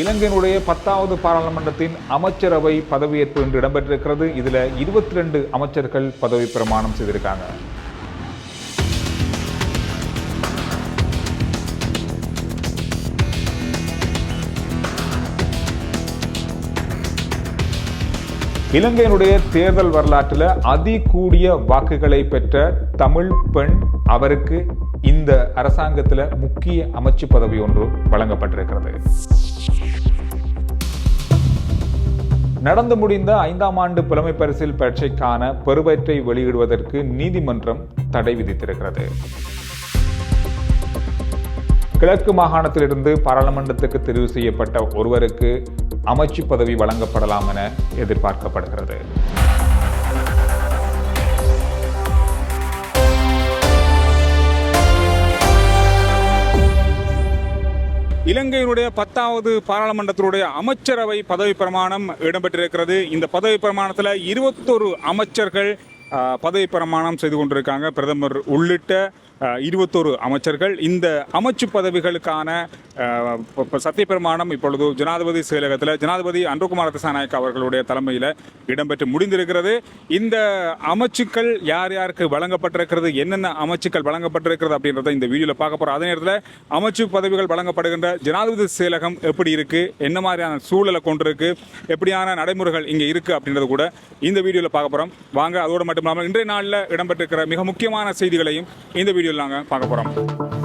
இலங்கையினுடைய பத்தாவது பாராளுமன்றத்தின் அமைச்சரவை பதவியேற்பு இன்று இடம்பெற்றிருக்கிறது. இதுல இருபத்தி ரெண்டு அமைச்சர்கள் பதவி பிரமாணம் செய்திருக்காங்க. இலங்கையினுடைய தேர்தல் வரலாற்றில் அதிகூடிய வாக்குகளை பெற்ற தமிழ் பெண் அவருக்கு இந்த அரசாங்கத்தில் முக்கிய அமைச்சு பதவி ஒன்று வழங்கப்பட்டிருக்கிறது. நடந்து முடிந்த ஐந்தாம் ஆண்டு புலமை பரிசில் பரீட்சைக்கான பெறுபேற்றை வெளியிடுவதற்கு நீதிமன்றம் தடை விதித்திருக்கிறது. கிழக்கு மாகாணத்திலிருந்து பாராளுமன்றத்துக்கு தெரிவு செய்யப்பட்ட ஒருவருக்கு அமைச்சு பதவி வழங்கப்படலாம் என எதிர்பார்க்கப்படுகிறது. இலங்கையினுடைய பத்தாவது பாராளுமன்றத்தினுடைய அமைச்சரவை பதவி பிரமாணம் இடம்பெற்றிருக்கிறது. இந்த பதவி பிரமாணத்தில் இருபத்தொரு அமைச்சர்கள் பதவி பிரமாணம் செய்து கொண்டிருக்காங்க. பிரதமர் உள்ளிட்ட இருபத்தொரு அமைச்சர்கள். இந்த அமைச்சு பதவிகளுக்கான இப்போ ப- இப்பொழுது ஜனாதிபதி செயலகத்தில் ஜனாதிபதி அன்புகுமார் திசாநாயக் அவர்களுடைய தலைமையில் இடம்பெற்று முடிந்திருக்கிறது. இந்த அமைச்சுக்கள் யார் யாருக்கு வழங்கப்பட்டிருக்கிறது என்னென்ன அமைச்சுக்கள் வழங்கப்பட்டிருக்கிறது அப்படின்றத இந்த வீடியோவில் பார்க்க போகிறோம் அதே நேரத்தில் அமைச்சு பதவிகள் வழங்கப்படுகின்ற ஜனாதிபதி செயலகம் எப்படி இருக்கு என்ன மாதிரியான சூழலை கொண்டிருக்கு எப்படியான நடைமுறைகள் இங்கே இருக்கு அப்படின்றது கூட இந்த வீடியோவில் பார்க்க போகிறோம் வாங்க அதோடு மட்டும் இல்லாமல் இன்றைய நாளில் இடம்பெற்றிருக்கிற மிக முக்கியமான செய்திகளையும் இந்த வீடியோவில் நாங்கள் பார்க்க போகிறோம்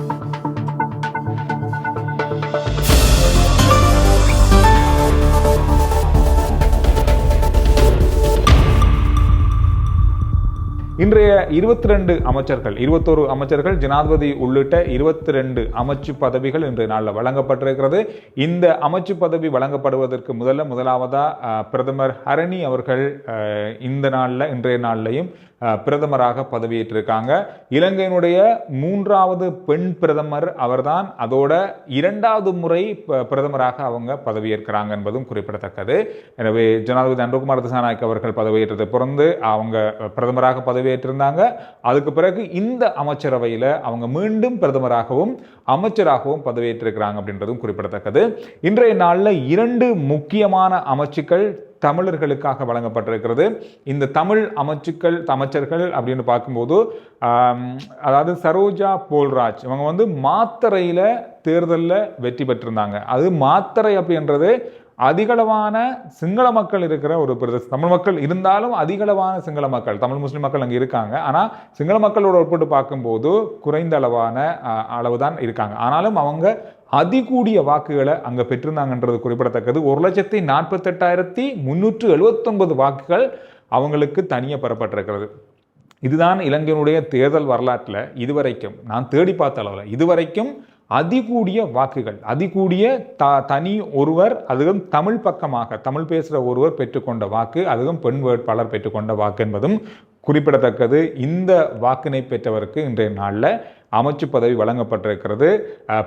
இன்றைய இருபத்தி ரெண்டு அமைச்சர்கள் இருபத்தோரு அமைச்சர்கள் ஜனாதிபதி உள்ளிட்ட இருபத்தி ரெண்டு அமைச்சு பதவிகள் இன்றைய நாளில் வழங்கப்பட்டிருக்கிறது. இந்த அமைச்சு பதவி வழங்கப்படுவதற்கு முதல்ல முதலாவதாக பிரதமர் ஹரணி அவர்கள் இந்த நாளில் இன்றைய நாளிலையும் பிரதமராக பதவியேற்றிருக்காங்க. இலங்கையினுடைய மூன்றாவது பெண் பிரதமர் அவர்தான். அதோட இரண்டாவது முறை ப- பிரதமராக அவங்க பதவியேற்கிறாங்க என்பதும் குறிப்பிடத்தக்கது. எனவே ஜனாதிபதி அன்புகுமார் திசாநாயக் அவர்கள் பதவியேற்றதை பிறந்து அவங்க பிரதமராக பதவியேற்றிருந்தாங்க. அதுக்கு பிறகு இந்த அமைச்சரவையில் அவங்க மீண்டும் பிரதமராகவும் அமைச்சராகவும் பதவியேற்றிருக்கிறாங்க அப்படின்றதும் குறிப்பிடத்தக்கது. இன்றைய நாளில் இரண்டு முக்கியமான அமைச்சுக்கள் தமிழர்களுக்காக வழங்கப்பட்டிருக்கிறது. இந்த தமிழ் அமைச்சுக்கள் அமைச்சர்கள் அப்படின்னு பார்க்கும்போது அதாவது சரோஜா போல்ராஜ் இவங்க வந்து மாத்தறையில் தேர்தலில் வெற்றி பெற்றிருந்தாங்க. அது மாத்தறை அப்படின்றது அதிகளவான சிங்கள மக்கள் இருக்கிற ஒரு பிரதேசம். தமிழ் மக்கள் இருந்தாலும் அதிகளவான சிங்கள மக்கள். தமிழ் முஸ்லீம் மக்கள் அங்கே இருக்காங்க. ஆனால் சிங்கள மக்களோட ஒப்பிட்டு பார்க்கும்போது குறைந்த அளவான அளவு தான் இருக்காங்க. ஆனாலும் அவங்க அதிகூடிய வாக்குகளை அங்கே பெற்றிருந்தாங்கன்றது குறிப்பிடத்தக்கது. ஒரு லட்சத்தி நாற்பத்தெட்டாயிரத்தி முன்னூற்று எழுபத்தொன்பது வாக்குகள் அவங்களுக்கு தனியாக பெறப்பட்டிருக்கிறது. இதுதான் இலங்கையினுடைய தேர்தல் வரலாற்றில் இதுவரைக்கும் நான் தேடி பார்த்த அளவில் இதுவரைக்கும் அதிகூடிய வாக்குகள் அதிகூடிய த தனி ஒருவர் அதுவும் தமிழ் பக்கமாக தமிழ் பேசுகிற ஒருவர் பெற்றுக்கொண்ட வாக்கு அதுவும் பெண் வேட்பாளர் பெற்றுக்கொண்ட வாக்கு என்பதும் குறிப்பிடத்தக்கது. இந்த வாக்கினை பெற்றவருக்கு இன்றைய நாளில் அமைச்சு பதவி வழங்கப்பட்டிருக்கிறது.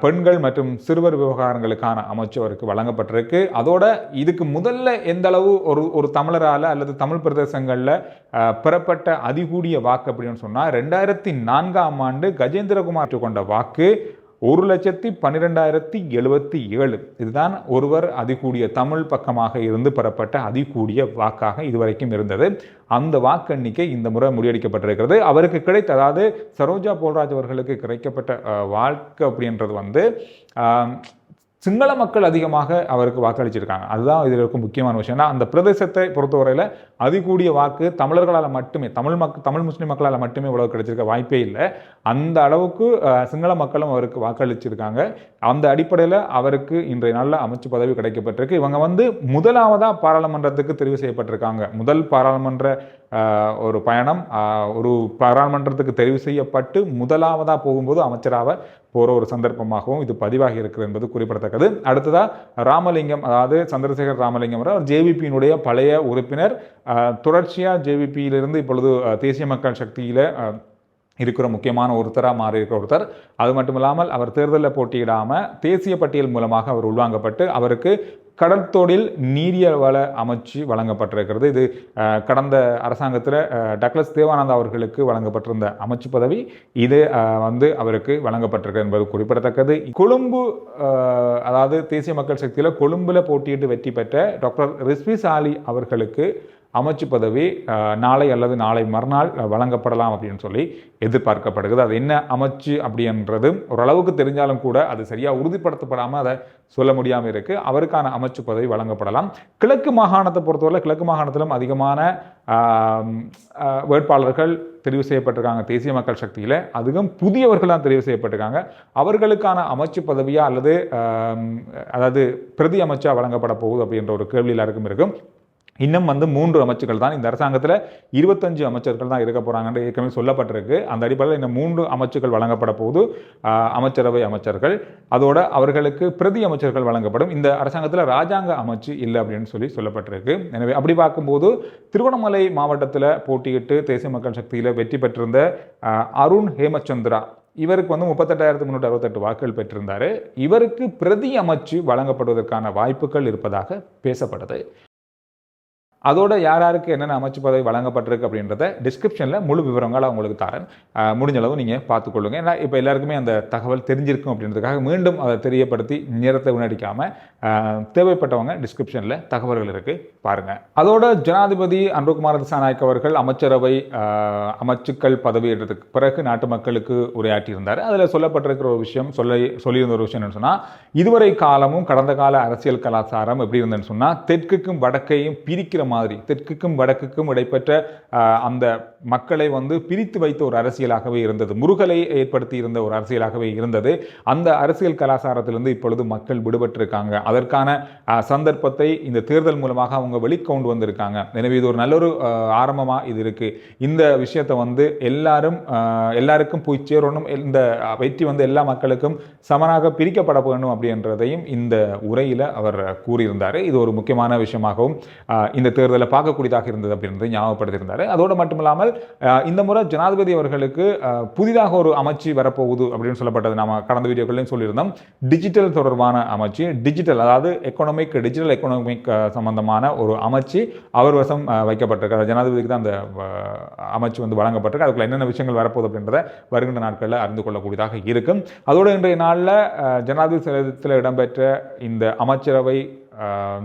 பெண்கள் மற்றும் சிறுவர் விவகாரங்களுக்கான அமைச்சருக்கு வழங்கப்பட்டிருக்கு. அதோட இதுக்கு முதல்ல எந்த அளவு ஒரு ஒரு தமிழரால் அல்லது தமிழ் பிரதேசங்களில் பெறப்பட்ட அதிகூடிய வாக்கு அப்படின்னு சொன்னால் ரெண்டாயிரத்தி நான்காம் ஆண்டு கஜேந்திரகுமார் கொண்ட வாக்கு ஒரு லட்சத்தி பன்னிரெண்டாயிரத்தி எழுபத்தி ஏழு. இதுதான் ஒருவர் அதிகூடிய தமிழ் பக்கமாக இருந்து பெறப்பட்ட அதிகூடிய வாக்காக இதுவரைக்கும் இருந்தது. அந்த வாக்கெண்ணிக்கை இந்த முறை முறியடிக்கப்பட்டிருக்கிறது. அவருக்கு கிடைத்த அதாவது சரோஜா போல்ராஜ் அவர்களுக்கு கிடைக்கப்பட்ட வாழ்க்கை அப்படின்றது வந்து சிங்கள மக்கள் அதிகமாக அவருக்கு வாக்களிச்சிருக்காங்க. அதுதான் இதில் இருக்கும் முக்கியமான விஷயம். ஏன்னா அந்த பிரதேசத்தை பொறுத்தவரையில் அதிகூடிய வாக்கு தமிழர்களால் மட்டுமே தமிழ் மக் தமிழ் முஸ்லீம் மக்களால் மட்டுமே இவ்வளவு கிடைச்சிருக்க வாய்ப்பே இல்லை. அந்த அளவுக்கு சிங்கள மக்களும் அவருக்கு வாக்களிச்சிருக்காங்க. அந்த அடிப்படையில் அவருக்கு இன்றைய நாளில் அமைச்சு பதவி கிடைக்கப்பட்டிருக்கு. இவங்க வந்து முதலாவதாக பாராளுமன்றத்துக்கு தெரிவு செய்யப்பட்டிருக்காங்க. முதல் பாராளுமன்ற ஒரு பயணம் ஒரு பாராளுமன்றத்துக்கு தெரிவு செய்யப்பட்டு முதலாவதாக போகும்போது அமைச்சராக போகிற ஒரு சந்தர்ப்பமாகவும் இது பதிவாகி இருக்கிறது என்பது குறிப்பிடத்தக்கது. அடுத்ததாக ராமலிங்கம் அதாவது சந்திரசேகர் ராமலிங்கம் அவர் ஜேவிபியினுடைய பழைய உறுப்பினர் தொடர்ச்சியாக ஜேவிபியிலிருந்து இப்பொழுது தேசிய மக்கள் சக்தியில் இருக்கிற முக்கியமான ஒருத்தராக மாறி இருக்கிற ஒருத்தர். அது மட்டும் இல்லாமல் அவர் தேர்தலில் போட்டியிடாமல் தேசிய பட்டியல் மூலமாக அவர் உள்வாங்கப்பட்டு அவருக்கு கடற்தொழில் நீரிய நீரியல் வள அமைச்சு வழங்கப்பட்டிருக்கிறது. இது கடந்த அரசாங்கத்தில் டக்ளஸ் தேவானந்தா அவர்களுக்கு வழங்கப்பட்டிருந்த அமைச்சு பதவி. இது வந்து அவருக்கு வழங்கப்பட்டிருக்கு என்பது குறிப்பிடத்தக்கது. கொழும்பு அதாவது தேசிய மக்கள் சக்தியில் கொழும்பில் போட்டியிட்டு வெற்றி பெற்ற டாக்டர் ரிஸ்வி சாலி அவர்களுக்கு அமைச்சு பதவி நாளை அல்லது நாளை மறுநாள் வழங்கப்படலாம் அப்படின்னு சொல்லி எதிர்பார்க்கப்படுகிறது. அது என்ன அமைச்சு அப்படின்றது ஓரளவுக்கு தெரிஞ்சாலும் கூட அது சரியாக உறுதிப்படுத்தப்படாமல் அதை சொல்ல முடியாமல் இருக்கு. அவருக்கான அமைச்சு பதவி வழங்கப்படலாம். கிழக்கு மாகாணத்தை பொறுத்தவரை கிழக்கு மாகாணத்திலும் அதிகமான வேட்பாளர்கள் தெரிவு செய்யப்பட்டிருக்காங்க. தேசிய மக்கள் சக்தியில் அதுவும் புதியவர்களாக தெரிவு செய்யப்பட்டிருக்காங்க. அவர்களுக்கான அமைச்சு பதவியாக அல்லது அதாவது பிரதி அமைச்சா வழங்கப்பட போகுது அப்படின்ற ஒரு கேள்வி எல்லாருக்கும் இருக்கும். இன்னும் வந்து மூன்று அமைச்சர்கள் தான். இந்த அரசாங்கத்தில் இருபத்தஞ்சு அமைச்சர்கள் தான் இருக்க போகிறாங்கன்ற ஏற்கனவே சொல்லப்பட்டிருக்கு. அந்த அடிப்படையில் இந்த மூன்று அமைச்சர்கள் வழங்கப்பட போது அமைச்சரவை அமைச்சர்கள். அதோட அவர்களுக்கு பிரதி அமைச்சர்கள் வழங்கப்படும். இந்த அரசாங்கத்தில் ராஜாங்க அமைச்சு இல்லை அப்படின்னு சொல்லி சொல்லப்பட்டிருக்கு. எனவே அப்படி பார்க்கும்போது திருவண்ணாமலை மாவட்டத்தில் போட்டியிட்டு தேசிய மக்கள் சக்தியில் வெற்றி பெற்றிருந்த அருண் ஹேமச்சந்திரா இவருக்கு வந்து முப்பத்தெட்டாயிரத்து முந்நூற்றி அறுபத்தெட்டு வாக்குகள் பெற்றிருந்தார். இவருக்கு பிரதி அமைச்சு வழங்கப்படுவதற்கான வாய்ப்புகள் இருப்பதாக பேசப்படுது அதோட யார் யாருக்கு என்னென்ன அமைச்சு பதவி வழங்கப்பட்டிருக்கு அப்படின்றத டிஸ்கிரிப்ஷனில் முழு விவரங்களை உங்களுக்கு தரேன். முடிஞ்ச அளவு நீங்கள் பார்த்துக்கொள்ளுங்க. ஏன்னா இப்போ எல்லாருக்குமே அந்த தகவல் தெரிஞ்சிருக்கும் அப்படின்றதுக்காக மீண்டும் அதை தெரியப்படுத்தி நேரத்தை வீணடிக்காமல் தேவைப்பட்டவங்க டிஸ்கிரிப்ஷனில் தகவல்கள் இருக்குது பாருங்கள் அதோட ஜனாதிபதி அன்புகுமார் திசாநாயக் அவர்கள் அமைச்சரவை அமைச்சுக்கள் பதவியேற்றதுக்கு பிறகு நாட்டு மக்களுக்கு உரையாற்றியிருந்தார். அதில் சொல்லப்பட்டிருக்கிற ஒரு விஷயம் சொல்ல சொல்லியிருந்த ஒரு விஷயம் என்னன்னு சொன்னால் இதுவரை காலமும் கடந்த கால அரசியல் கலாச்சாரம் எப்படி இருந்ததுன்னு சொன்னால் தெற்குக்கும் வடக்கையும் பிரிக்கிற மாதிரி தெற்குக்கும் வடக்குக்கும் இடைப்பெற்ற அந்த மக்களை வந்து பிரித்து வைத்த ஒரு அரசியலாகவே இருந்தது. முருகலை ஏற்படுத்தி இருந்த ஒரு அரசியலாகவே இருந்தது. அந்த அரசியல் கலாச்சாரத்திலிருந்து இப்பொழுது மக்கள் விடுபட்டிருக்காங்க. அதற்கான சந்தர்ப்பத்தை இந்த தேர்தல் மூலமாக அவங்க வெளிக்கொண்டு வந்திருக்காங்க. எனவே இது ஒரு நல்ல ஒரு ஆரம்பமாக இது இருக்கு. இந்த விஷயத்தை வந்து எல்லாரும் எல்லாருக்கும் போய் சேரணும். இந்த வெற்றி வந்து எல்லா மக்களுக்கும் சமனாக பிரிக்கப்பட வேண்டும் அப்படின்றதையும் இந்த உரையில் அவர் கூறியிருந்தார். இது ஒரு முக்கியமான விஷயமாகவும் இந்த தேர்தல் பார்க்கக்கூடியதாக இருந்தது அப்படின்றது ஞாபகப்படுத்தியிருந்தார். அதோடு மட்டும் இல்லாமல் இந்த முறை ஜனாதிபதி அவர்களுக்கு புதிதாக ஒரு அமைச்சு வரப்போகுது அப்படின்னு சொல்லப்பட்டது நாம் கடந்த வீடியோக்கள்லையும் சொல்லியிருந்தோம். டிஜிட்டல் தொடர்பான அமைச்சு டிஜிட்டல் அதாவது எக்கனாமிக் டிஜிட்டல் எக்கனாமிக் சம்பந்தமான ஒரு அமைச்சு அவர் வசம் வைக்கப்பட்டிருக்கு. ஜனாதிபதிக்கு தான் அந்த அமைச்சு வந்து வழங்கப்பட்டிருக்கு. அதுக்குள்ள என்னென்ன விஷயங்கள் வரப்போகுது அப்படின்றத வருகின்ற நாட்களில் அறிந்து கொள்ளக்கூடியதாக இருக்கும் அதோடு இன்றைய நாளில் ஜனாதிபதி செயலகத்தில் இடம்பெற்ற இந்த அமைச்சரவை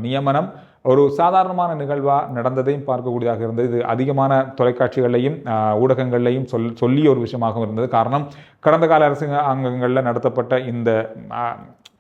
நியமனம் ஒரு சாதாரணமான நிகழ்வாக நடந்ததையும் பார்க்கக்கூடியதாக இருந்தது. இது அதிகமான தொலைக்காட்சிகளையும் ஊடகங்கள்லையும் சொல் சொல்லிய ஒரு விஷயமாகவும் இருந்தது. காரணம் கடந்த கால அரசு அங்கங்களில் நடத்தப்பட்ட இந்த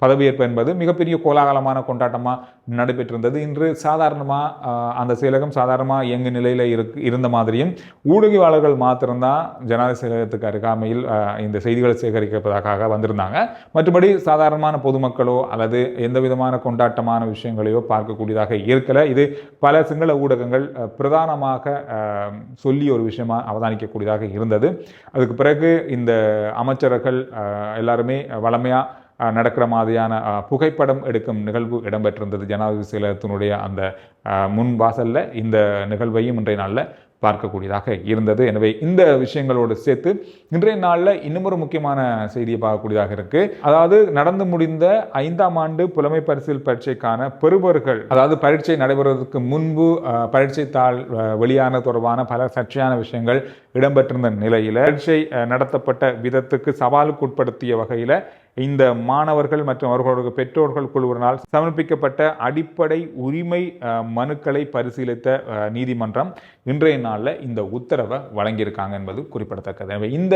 பதவியேற்பு என்பது மிகப்பெரிய கோலாகலமான கொண்டாட்டமாக நடைபெற்றிருந்தது. இன்று சாதாரணமாக அந்த செயலகம் சாதாரணமாக இயங்கு நிலையில் இருக்கு இருந்த மாதிரியும் ஊடகவாளர்கள் மாத்திரம்தான் ஜனாதிபதி செயலகத்துக்கு அருகாமையில் இந்த செய்திகளை சேகரிப்பதற்காக வந்திருந்தாங்க. மற்றபடி சாதாரணமான பொதுமக்களோ அல்லது எந்த விதமான கொண்டாட்டமான விஷயங்களையோ பார்க்கக்கூடியதாக இருக்கலை. இது பல சிங்கள ஊடகங்கள் பிரதானமாக சொல்லி ஒரு விஷயமா அவதானிக்கக்கூடியதாக இருந்தது. அதுக்கு பிறகு இந்த அமைச்சர்கள் எல்லாருமே வளமையாக நடக்கிற மாதிரியான புகைப்படம் எடுக்கும் நிகழ்வு இடம்பெற்றிருந்தது. ஜனாதிபதி செயலகத்தினுடைய அந்த முன் வாசலில் இந்த நிகழ்வையும் இன்றைய நாளில் பார்க்கக்கூடியதாக இருந்தது. எனவே இந்த விஷயங்களோடு சேர்த்து இன்றைய நாளில் இன்னும் ஒரு முக்கியமான செய்தியை பார்க்கக்கூடியதாக இருக்கு. அதாவது நடந்து முடிந்த ஐந்தாம் ஆண்டு புலமை பரிசில் பரீட்சைக்கான பெறுபவர்கள் அதாவது பரீட்சை நடைபெறுவதற்கு முன்பு பரீட்சை தாள் வெளியான தொடர்பான பல சர்ச்சையான விஷயங்கள் இடம்பெற்றிருந்த நிலையில் பரீட்சை நடத்தப்பட்ட விதத்துக்கு சவாலுக்கு உட்படுத்திய வகையில் இந்த மாணவர்கள் மற்றும் அவர்களுடைய பெற்றோர்கள் குழுவினால் சமர்ப்பிக்கப்பட்ட அடிப்படை உரிமை மனுக்களை பரிசீலித்த நீதிமன்றம் இன்றைய நாளில் இந்த உத்தரவை வழங்கியிருக்காங்க என்பது குறிப்பிடத்தக்கது. எனவே இந்த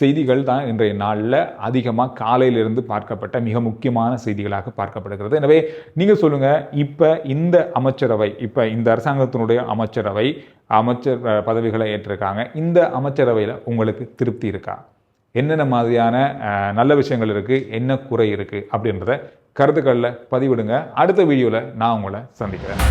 செய்திகள் தான் இன்றைய நாளில் அதிகமாக காலையிலிருந்து பார்க்கப்பட்ட மிக முக்கியமான செய்திகளாக பார்க்கப்படுகிறது. எனவே நீங்கள் சொல்லுங்கள் இப்போ இந்த அமைச்சரவை இப்போ இந்த அரசாங்கத்தினுடைய அமைச்சரவை அமைச்சர் பதவிகளை ஏற்றிருக்காங்க. இந்த அமைச்சரவையில் உங்களுக்கு திருப்தி இருக்கா? என்னென்ன மாதிரியான நல்ல விஷயங்கள் இருக்குது என்ன குறை இருக்குது அப்படின்றத கருத்துக்களில் பதிவிடுங்க. அடுத்த வீடியோவில் நான் உங்களை சந்திக்கிறேன்.